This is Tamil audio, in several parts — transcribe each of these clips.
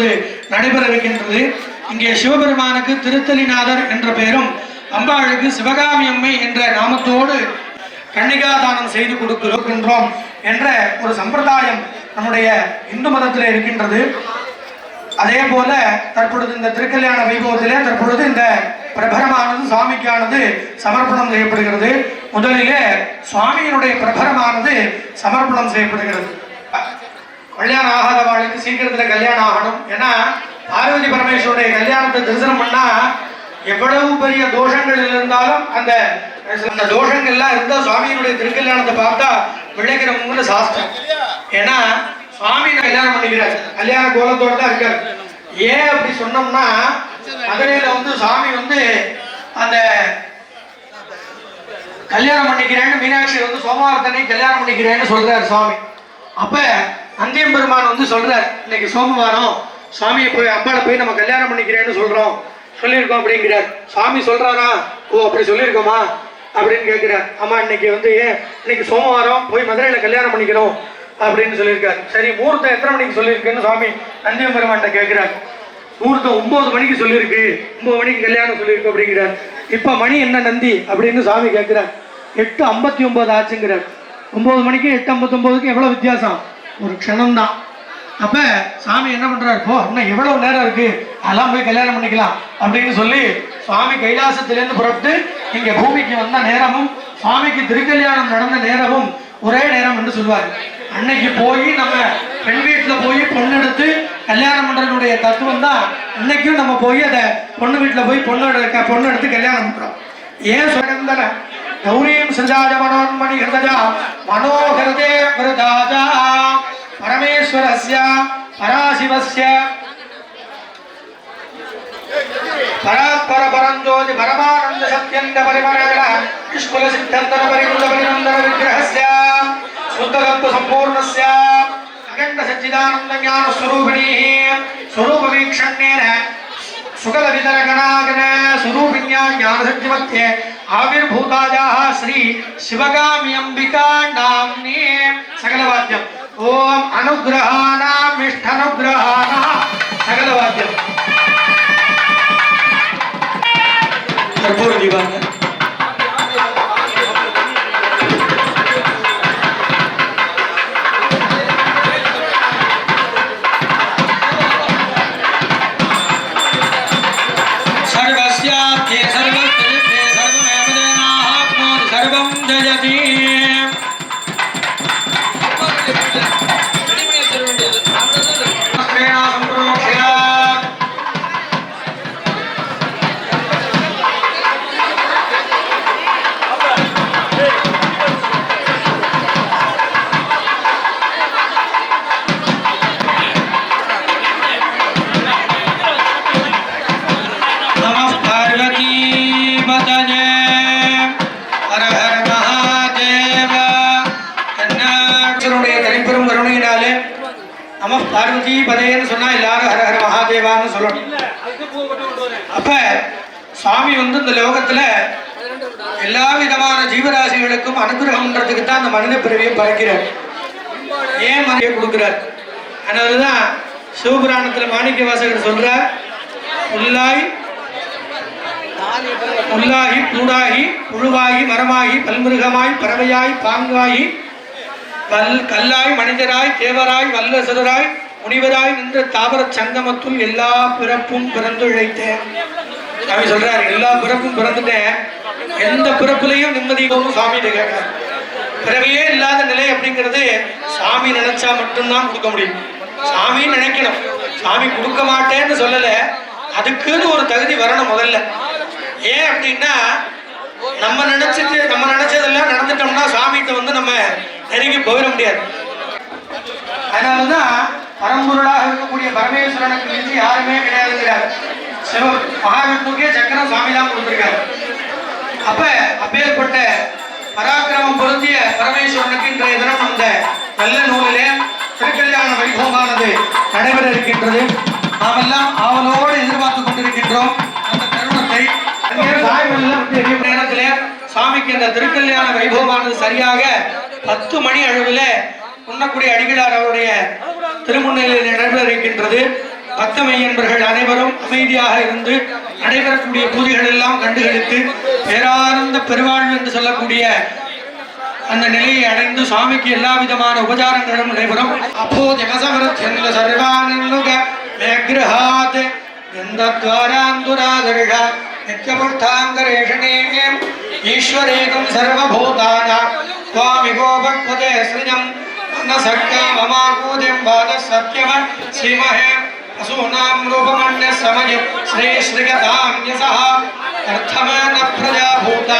இப்பொழுது நடைபெற இருக்கின்றது. இங்கே சிவபெருமானுக்கு திருத்தலிநாதர் என்ற பெயரும் அம்பாளுக்கு சிவகாமி அம்மை என்ற நாமத்தோடு கன்னிகாதானம் செய்து கொடுக்கின்றோம் என்ற ஒரு சம்பிரதாயம் நம்முடைய இந்து மதத்தில் இருக்கின்றது. அதே போல தற்பொழுது இந்த திருக்கல்யாண வைபவத்திலே தற்பொழுது இந்த பிரபரமானது சுவாமிக்கானது சமர்ப்பணம் செய்யப்படுகிறது. முதலிலே சுவாமியினுடைய பிரபரமானது சமர்ப்பணம் செய்யப்படுகிறது. கல்யாணம் ஆகாத வாழ்க்கை சீக்கிரத்துல கல்யாணம் ஆகணும். ஏன்னா பார்வதி பரமேஸ்வருடைய கல்யாணத்தை தரிசனம் பண்ணா எவ்வளவு பெரிய தோஷங்கள் இருந்தாலும் அந்த அந்த தோஷங்கள்லாம் இருந்தா சுவாமியினுடைய திருக்கல்யாணத்தை பார்த்தா விளைக்கிறவங்க சாஸ்திரம். ஏன்னா சுவாமி கல்யாணம் பண்ணிக்கிறார்? கல்யாண கோலத்தோட தான் இருக்காரு. ஏன் அப்படி சொன்னோம்னா மதுரையில வந்து சுவாமி வந்து அந்த கல்யாணம் பண்ணிக்கிறேன்னு மீனாட்சி வந்து சோமவாரத்தனை கல்யாணம் பண்ணிக்கிறேன்னு சொல்றாரு சுவாமி. அப்ப அந்தியம் பெருமான் வந்து சொல்றார் இன்னைக்கு சோமவாரம் சுவாமியை போய் அம்பாவை போய் நம்ம கல்யாணம் பண்ணிக்கிறேன்னு சொல்றோம் சொல்லியிருக்கோம் அப்படிங்கிறார். சுவாமி சொல்றாரா? ஓ அப்படி சொல்லியிருக்கோமா அப்படின்னு கேட்கிறார். அம்மா இன்னைக்கு வந்து ஏன் இன்னைக்கு சோமவாரம் போய் மதுரையில் கல்யாணம் பண்ணிக்கிறோம் அப்படின்னு சொல்லியிருக்காரு. சரி முகூர்த்தம் எத்தனை மணிக்கு சொல்லியிருக்குன்னு சுவாமி நந்தியம் பெருமான்கிட்ட கேட்கிறார். முகூர்த்தம் ஒன்பது மணிக்கு சொல்லியிருக்கு. ஒன்பது மணிக்கு கல்யாணம் சொல்லியிருக்கு அப்படிங்கிறார். இப்போ மணி என்ன நந்தி? அப்படின்னு சாமி கேட்குறார். எட்டு ஐம்பத்தி ஒன்பது ஆச்சுங்கிறார். ஒம்பது மணிக்கு எட்டு ஐம்பத்தொம்போதுக்கு எவ்வளோ வித்தியாசம்? ஒரு க்ஷணம் தான் அப்ப சாமி என்ன பண்றாரு? போ இன்னும் எவ்வளவு நேரம் இருக்கு? அதெல்லாம் போய் கல்யாணம் பண்ணிக்கலாம் அப்படின்னு சொல்லி சுவாமி கைலாசத்திலிருந்து புறப்பட்டு இங்க பூமிக்கு வந்த நேரமும் சுவாமிக்கு திருக்கல்யாணம் நடந்த நேரமும் ஒரே நேரம் என்று சொல்வார். அன்னைக்கு போய் நம்ம பெண் வீட்டுல போய் பொண்ணு எடுத்து கல்யாணம் பண்றதுடைய தத்துவம் தான். இன்னைக்கும் நம்ம போய் அதை பொண்ணு வீட்டுல போய் பொண்ணு எடுக்க பொண்ணு எடுத்து கல்யாணம் பண்றோம். ஏன் சொல்லுங்க கௌரியம் செஞ்சாஜ மனோன்மணி ஹிருதஜா மனோகரதே விருதாஜா. పరమేశ్వరస్య పరాశివస్య. పరాత్పర పరంజోతి పరమానంద సత్యంత పరిమరణ నిష్కుల సిద్ధాంతన పరిమృత పరినందన విగ్రహస్య శుద్ధతత్వ సంపూర్ణస్య. అఖండ సచ్చిదానంద జ్ఞాన స్వరూపిణీ స్వరూప వీక్షణ్యేన शुकलवितरगणागण स्वरूपिण्या ज्ञानसज्जमत्ये आविर्भूताजाः श्री शिवगामी शिवगाम्यम्बिका नाम्ने सकलवाद्यम्। ॐ अनुग्रहाणां मिष्ठनुग्रहाणां सकलवाद्यम्। कर्पूर दीवान ஏன் மனித கொடுக்கிறார். அதனாலதான் சிவபுராணத்துல மாணிக்க வாசகர் சொல்றார் உள்ளாய் புல்லாகி பூடாகி புழுவாகி மரமாகி பல்மிருகமாய் பறவையாய் பாங்காகி பல் கல்லாய் மனிதராய் தேவராய் வல்லசராய் முனிவராய் நின்ற தாவர சங்கமத்துள் எல்லா பிறப்பும் பிறந்துழைத்தேன். அப்படி சொல்றாரு எல்லா பிறப்பும் பிறந்துட்டேன். எந்த பிறப்புலையும் நிம்மதியும் சாமி கேட்கிறார். பிறவியே இல்லாத நிலை அப்படிங்கிறது சாமி நினைச்சா மட்டும்தான் கொடுக்க முடியும். சாமி நினைக்கணும். சாமி கொடுக்க மாட்டேன்னு சொல்லல. அதுக்குன்னு ஒரு தகுதி வரணும் முதல்ல. ஏன் அப்படின்னா நம்ம நினைச்சிட்டு நம்ம நினைச்சதெல்லாம் நடந்துட்டோம்னா சாமிகிட்ட வந்து நம்ம நெருங்கி போயிட முடியாது. அதனாலதான் பரம்பொருளாக இருக்கக்கூடிய பரமேஸ்வரனுக்கு மிஞ்சி யாருமே கிடையாதுங்கிறார். சிவ மகாவிஷ்ணுக்கே சக்கரம் சாமி தான் கொடுத்துருக்காரு. அப்ப அப்பேற்பட்ட இன்றைய தினம் அந்த நல்ல நூலிலே திருக்கல்யாண வைபவமானது நடைபெற இருக்கின்றது நாமெல்லாம் ஆவலோடு எதிர்பார்த்து கொண்டிருக்கின்றோம் அந்த தருணத்தை. நேரத்திலே சாமிக்கு இந்த திருக்கல்யாண வைபவமானது சரியாக பத்து மணி அளவில் உண்ணக்கூடிய அடிகளார் அவருடைய திருமுன்னிலையில் நடைபெற இருக்கின்றது பக்த என்பர்கள் அனைவரும் அமைதியாக இருந்து நடைபெறக்கூடிய பூஜைகள் எல்லாம் கண்டுகளுக்கு பேரார்ந்த பெருவாழ்வு என்று சொல்லக்கூடிய அந்த நிலையை அடைந்து சுவாமிக்கு எல்லா விதமான உபச்சாரங்களும் நடைபெறும் அப்போ ஜமசமரத்யன்ல சர்வானுக மேக்ரஹாத் எந்தத்வாராந்துராதர்ஷ நித்யபுஷ்டாங்கரேஷணே ஈஸ்வரேகம் சர்வபூதானாம் त्वामिगो भक्पते सृजम् न सक्का ममाकूतिं वाद सत्यम श्रीमहे असूनां रूपमन्य समय श्रेश्रिगतां यसः अर्थमान प्रजाभूता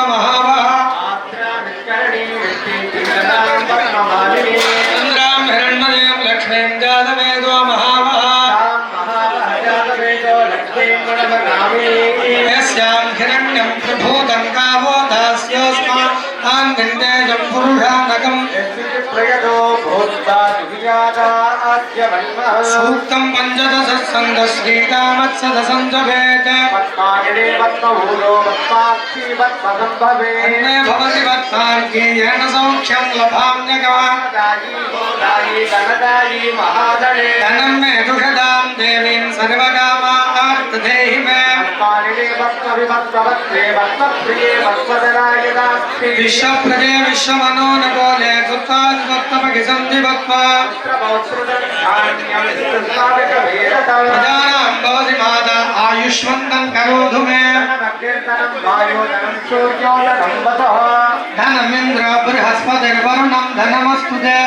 सूक्तं पञ्चदशस्कन्धश्रीकामत्सदसञ्जभेत् अन्ये भवति वत्मार्गे येन सौख्यं लभाम्यगवान् धनं मे दुषदां देवीं सर्वकामार्थदेहि मे। विश्वप्रजे विश्वमनोनकोले कुत्वादिवक्तमखि सन्धिवक्त्वा प्रजानां भवति माता आयुष्मन्तं करोतु मे धनमिन्द्र बृहस्पतिर्वरुणं धनमस्तु ते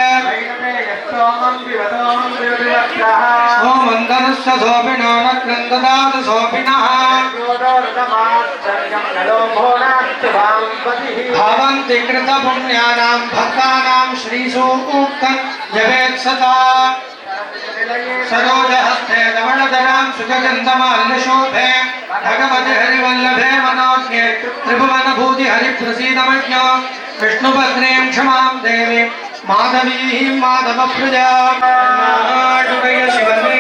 सोमन्दनस्य सोऽपिनो न कृन्ददातु सोऽपिनः भवन्ति कृतपुण्यानां भक्तानां श्रीसु उक्तं जवेत्सता। सरोजहस्ते लवणधरां सुजगन्धमाल्यशोभे हरिवल्लभे मनोज्ञे त्रिभुवनभूति हरिप्रसीदमज्ञो विष्णुपत्नीं क्षमां देवीम् மாதவி மாதவ பிரஜா நாடுடைய சிவனே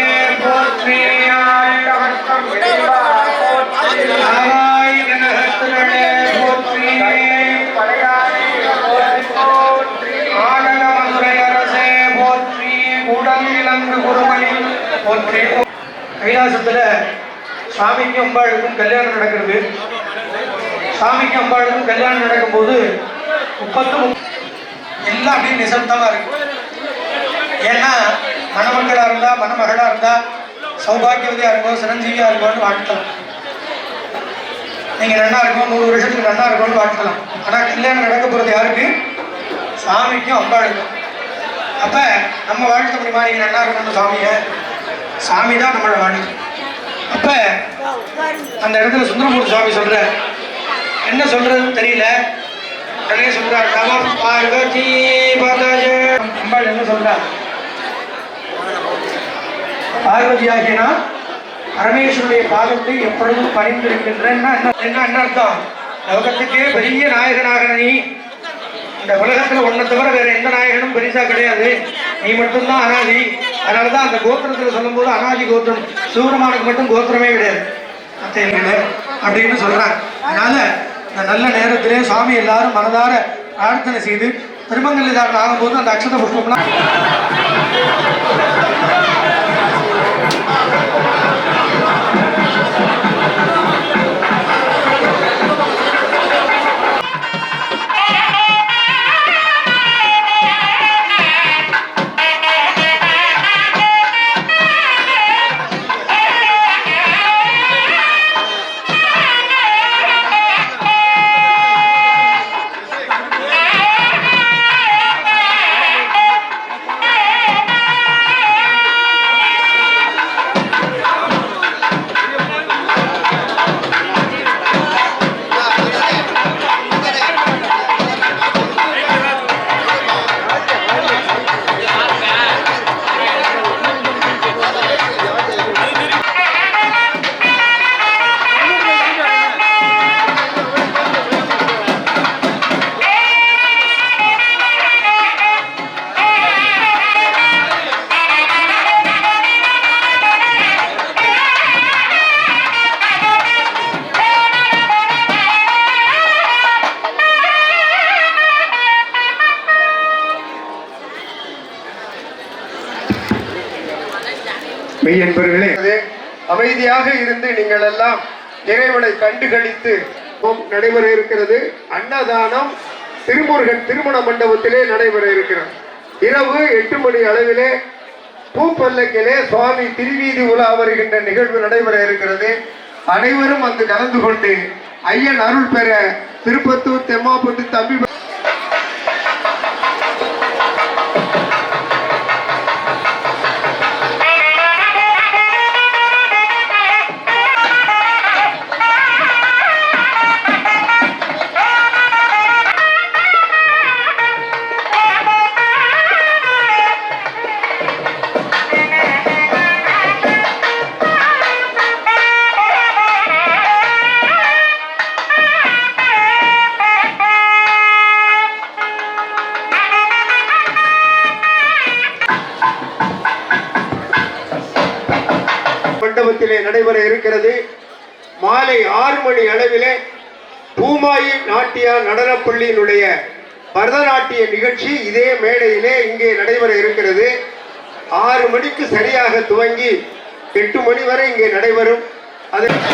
போற்றி. கைலாசத்தில் சாமிக்கு அம்பாளுக்கும் கல்யாணம் நடக்கிறது. சாமிக்கு அம்பாளுக்கும் கல்யாணம் நடக்கும்போது முப்பத்து எல்லாம் அப்படியே நிசப்தமாக இருக்கு. ஏன்னா மணமக்களாக இருந்தால் மணமகளாக இருந்தால் சௌபாகியவதியாக இருக்கும் சிரஞ்சீவியாக இருக்கும்னு வாழ்த்தலாம் நீங்கள் நல்லா இருக்கும் நூறு வருஷத்துக்கு நல்லா இருக்கும்னு வாழ்த்தலாம் ஆனால் கல்யாணம் நடக்க போகிறது யாருக்கு? சாமிக்கும் அம்பாளுக்கும். அப்போ நம்ம வாழ்த்த முடியுமா? நீங்கள் நல்லா இருக்கணும் சாமியை. சாமி தான் நம்மளை வாழ்க்கை அப்போ அந்த இடத்துல சுந்தரமூர்த்தி சுவாமி சொல்கிற என்ன சொல்கிறதுன்னு தெரியல. கணேஷ் சொல்றார் நம பார்வதி பதஜ அம்பாள் என்ன சொல்றா பார்வதி ஆகியனா பரமேஸ்வருடைய பாதத்தை எப்பொழுதும் பணிந்திருக்கின்றேன்னா என்ன என்ன என்ன அர்த்தம்? லோகத்துக்கே பெரிய நாயகனாக நீ இந்த உலகத்துல ஒன்றை தவிர வேற எந்த நாயகனும் பெரிசா கிடையாது. நீ மட்டும்தான் அனாதி. அதனாலதான் அந்த கோத்திரத்துல சொல்லும்போது அனாதி கோத்திரம் சிவபெருமானுக்கு மட்டும் கோத்திரமே கிடையாது. மத்த இல்லை அப்படின்னு சொல்றாங்க அதனால இந்த நல்ல நேரத்திலே சாமி எல்லாரும் மனதார பிரார்த்தனை செய்து திருமங்கல்யதாரன் ஆகும்போது அந்த அக்ஷத புஷ்பம்லாம் மெய் என்பவர்களே அமைதியாக இருந்து நீங்கள் எல்லாம் இறைவனை கண்டுகளித்து நடைபெற இருக்கிறது. அன்னதானம் திருமுருகன் திருமண மண்டபத்திலே நடைபெற இருக்கிறது. இரவு எட்டு மணி அளவிலே பூப்பல்லக்கிலே சுவாமி திருவீதி உலா வருகின்ற நிகழ்வு நடைபெற இருக்கிறது. அனைவரும் அங்கு கலந்து கொண்டு ஐயன் அருள் பெற திருப்பத்தூர் தெம்மாப்பட்டு தம்பி பள்ளியினுடைய பரதநாட்டிய நிகழ்ச்சி இதே மேடையிலே இங்கே நடைபெற இருக்கிறது. ஆறு மணிக்கு சரியாக துவங்கி எட்டு மணி வரை இங்கே நடைபெறும். அதற்கு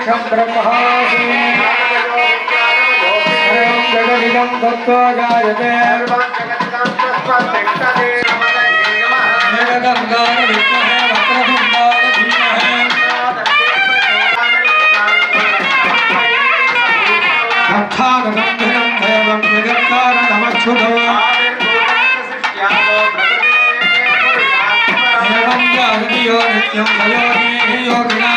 प्रत्यक्षं ब्रह्मासि सर्वं जगदिदं तत्त्वा जायते जगदङ्गाय विद्महे वक्रतुण्डाय धीमहि अर्थानगम्भिरं देवं जगत्कारणमच्युतो एवं जागतियो नित्यं भयोगी योगिनां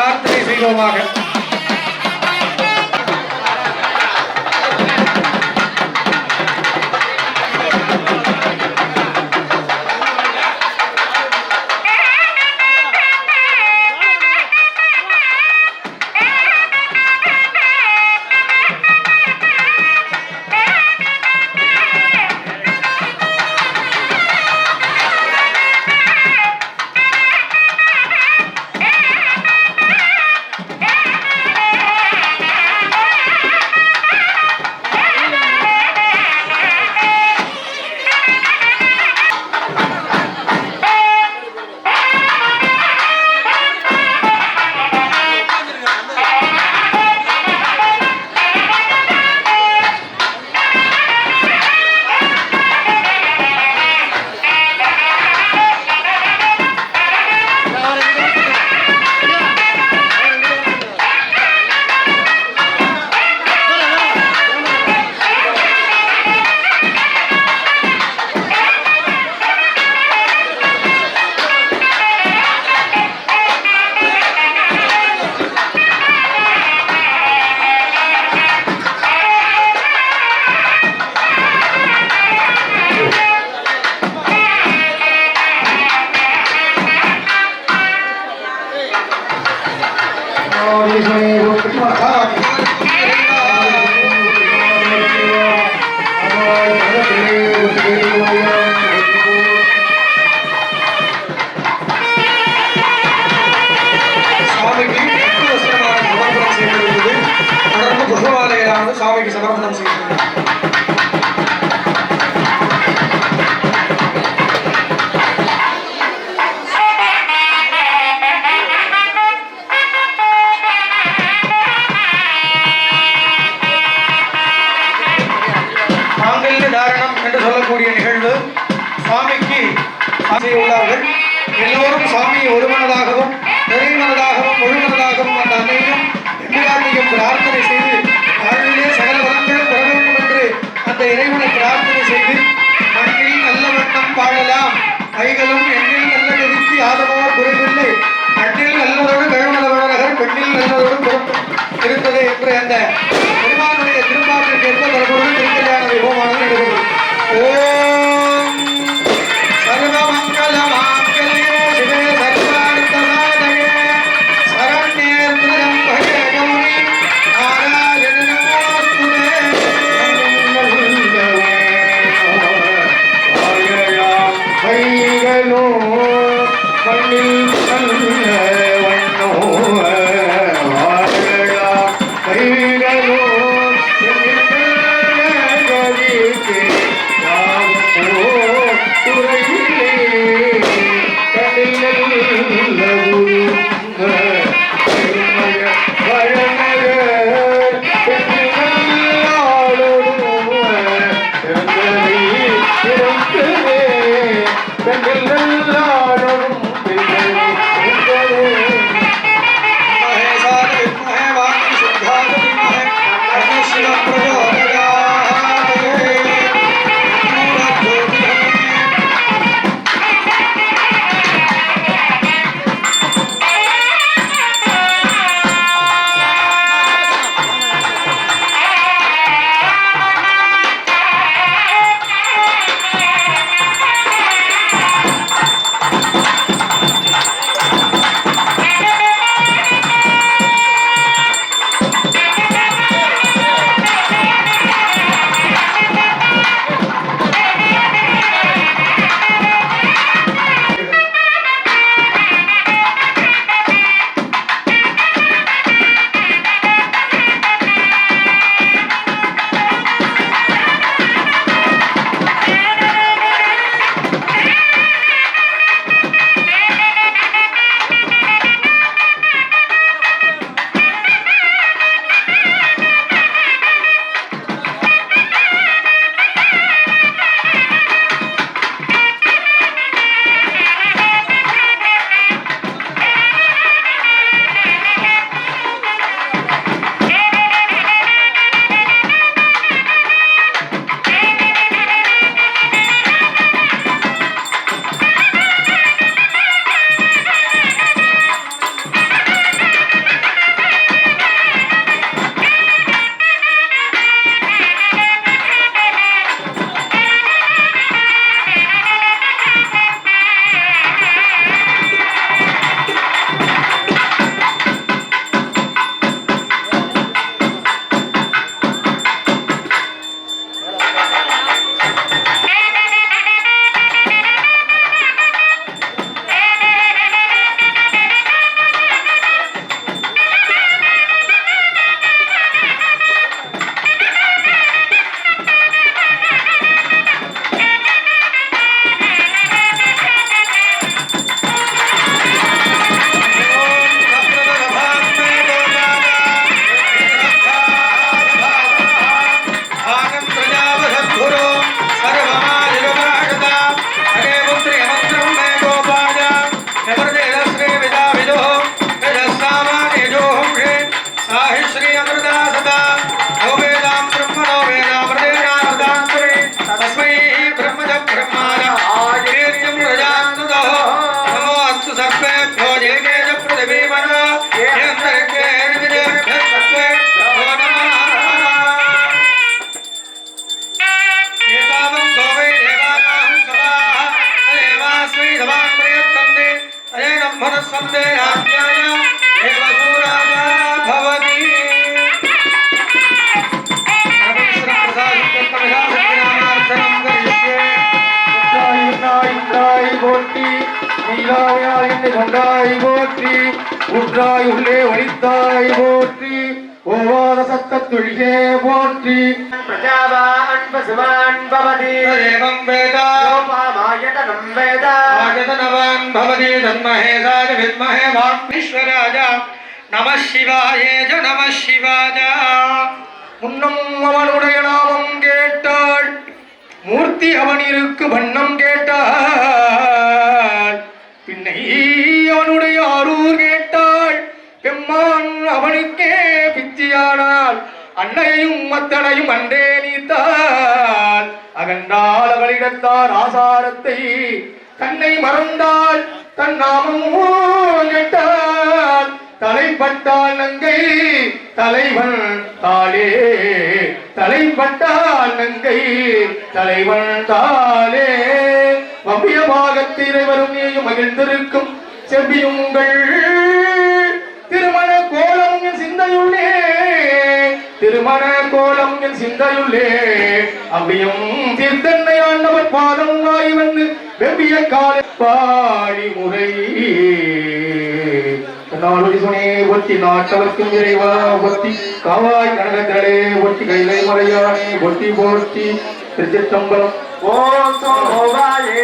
பிரார்த்தனை செய்வோமாக. என்னை கொண்டாய் போற்றி உற்றாய் உள்ளே ஒளித்தாய் போற்றி ஓவோத சத்தத்துள்ளியே போற்றி. பிரஜாவா அன்ப சிவான் பவதி. ஏவம் வேதா. பாமாயதனம் வேதா. ஆயதனவான் பவதி தன்மஹேதாரி வித்மஹே வாக்னீஸ்வராஜா. நம சிவாயேஜ நம சிவாஜா. முன்னும் அவனுடைய நாமம் கேட்டாள். மூர்த்தி அவனிருக்கு வண்ணம் கேட்டாள். பின்னை அவனுடைய ஆரூர் கேட்டாள். பெம்மான் அவனுக்கே பிச்சியானால் அன்னையும் மத்தனையும் அன்றே நீத்தால். அகன்றால் அவளிடத்தார் ஆசாரத்தை தன்னை மறந்தால் தன் நாமம் கேட்டால் தலைப்பட்டால் நங்கை தலைவன் தாளே. தலைப்பட்டால் நங்கை தலைவன் தாளே. வம்பியமாக வரும் நீயும் மகிழ்ந்திருக்கும் செவ்வியுங்கள். திருமண கோலம் என் சிந்தையுள்ளே. அப்படியும் திருத்தன்னை ஆண்டவர் பாதம் வாய் வந்து வெம்பிய கால பாடி முறை. நாளுடிசுனே ஒட்டி நாட்டவர்க்கும் இறைவா ஒட்டி காவாய் கனகத்திலே ஒட்டி கைலை மறையானே ஒட்டி போட்டி திருச்சிற்றம்பலம். ஓம் சோகாயே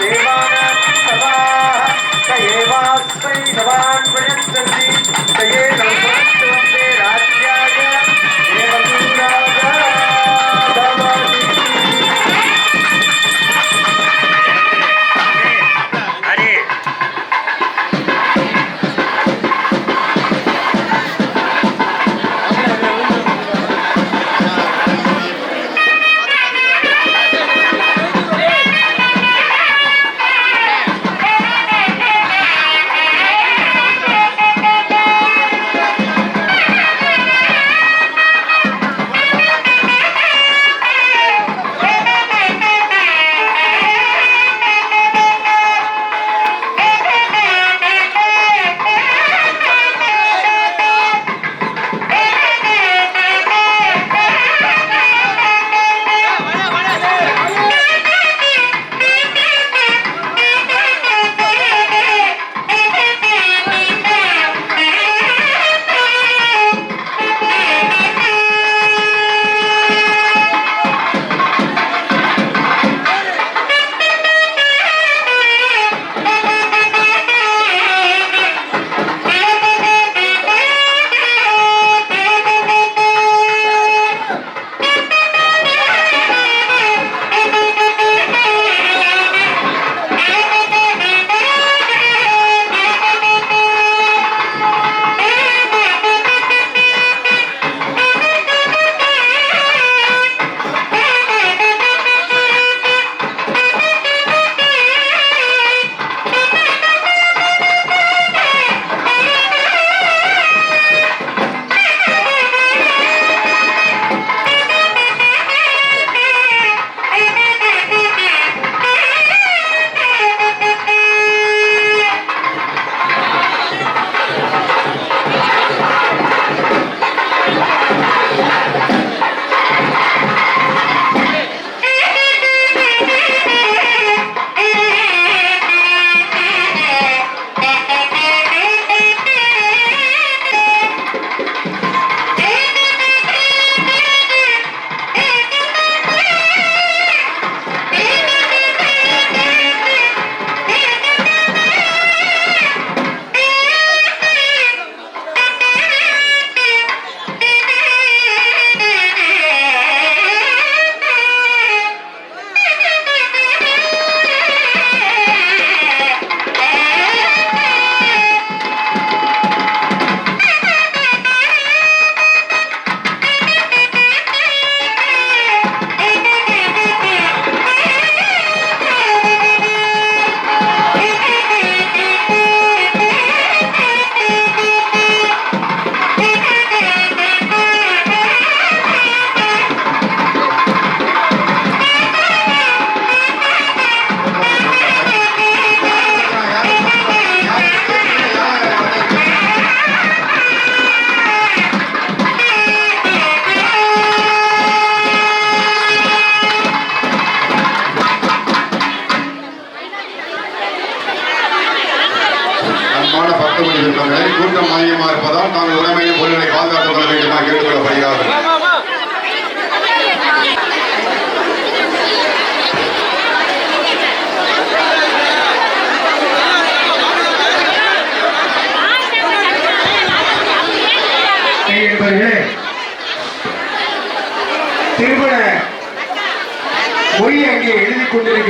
தேவா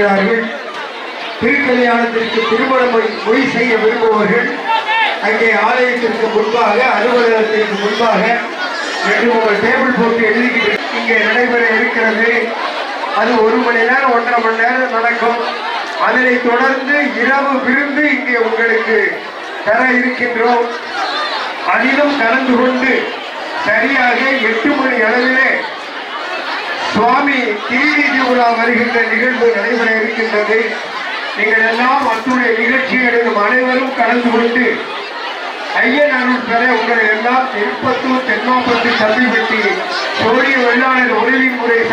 எழுதி திருக்கல்யாணத்திற்கு திருமணம் மொழி செய்ய விரும்புபவர்கள் அங்கே ஆலயத்திற்கு முன்பாக அலுவலகத்திற்கு முன்பாக என்று உங்கள் டேபிள் போட்டு எழுதிக்கிட்டு இங்கே நடைபெற இருக்கிறது. அது ஒரு மணி நேரம் ஒன்றரை மணி நேரம் நடக்கும். அதனை தொடர்ந்து இரவு விருந்து இங்கே உங்களுக்கு தர இருக்கின்றோம். அதிலும் கலந்து கொண்டு சரியாக எட்டு மணி அளவிலே சுவாமி திருவீதி உலா வருகின்ற நிகழ்வு நடைபெற இருக்கின்றது. நீங்கள் எல்லாம் அத்துடைய நிகழ்ச்சிகளிலும் அனைவரும் கலந்து கொண்டு ஐயன் அருள் பெற உங்களை எல்லாம் திருப்பத்தூர் தென்னாப்பட்டு தம்பிப்பட்டி சோழிய வெள்ளாளர் உதவி முறை